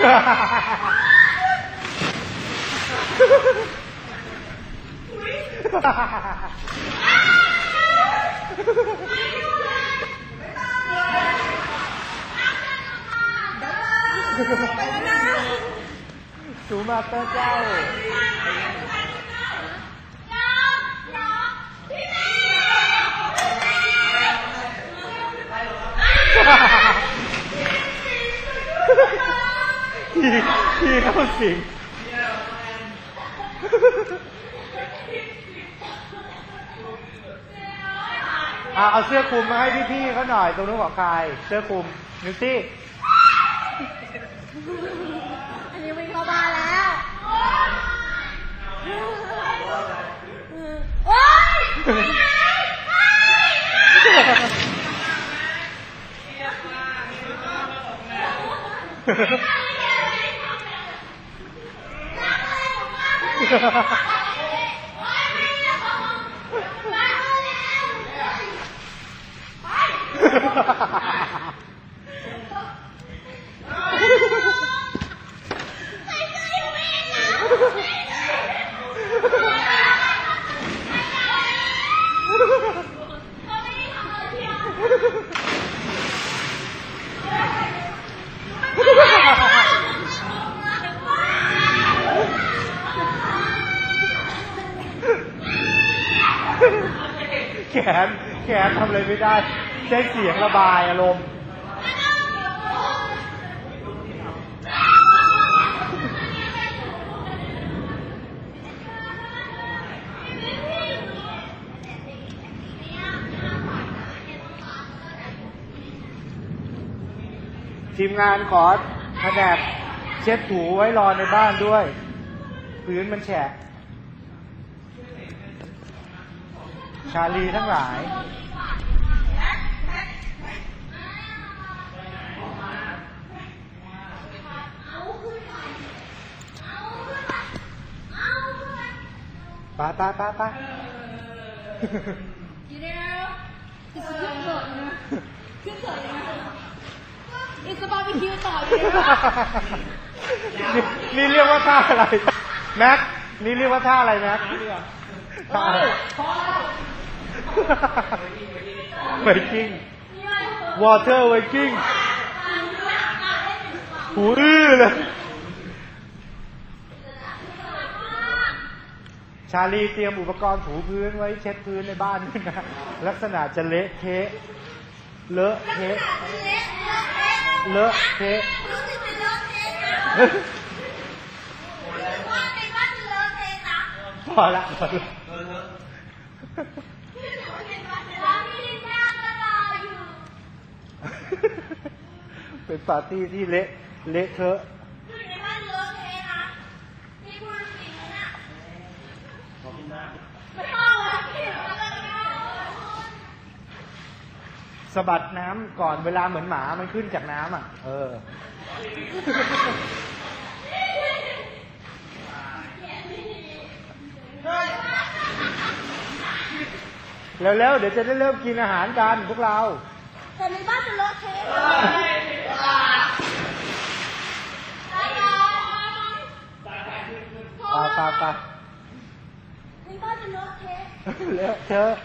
สูมาเตอร์เจ้า พี่พี่เข้าสิงอะเอาเสื้อคลุมมาให้พี่ๆเขาหน่อย ตรงนู้นของใครเสื้อคลุมนิวตี้อันนี้วิ่งเข้าบ้านแล้วโอ๊ย 哈哈哈哈！ แขนแขนทำอะไรไม่ได้ใช้เสียงระบายอารมณ์ทีมงานขอแผนกเช็ดถูไว้รอในบ้านด้วย พื้นมันแฉะ ชาลีทั้งหลายไปไปไปไป You know, it's a good look, you know. Good look, you know. It's a barbecue sauce, you know. นี่นี่เรียกว่าท่าอะไร แม็ก นี่เรียกว่าท่าอะไรแม็กท่าอะไร ไวกิ้งวอเตอร์ไวกิ้งหูอื้อเลยชาลีเตรียมอุปกรณ์ถูพื้นไว้เช็ดพื้นในบ้านด้วยนะลักษณะจะเละเทะเลอะเทะเลอะเทะพอละพอละ เป็นปาร์ตี้ที่เละเละเทอะสะบัดน้ำก่อนเวลาเหมือนหมามันขึ้นจากน้ำอะ เออ แล้วๆเดี๋ยวจะได้เริ่มกินอาหารกันพวกเราแต่ในบ้าน nó thế à ta ta mình có được nó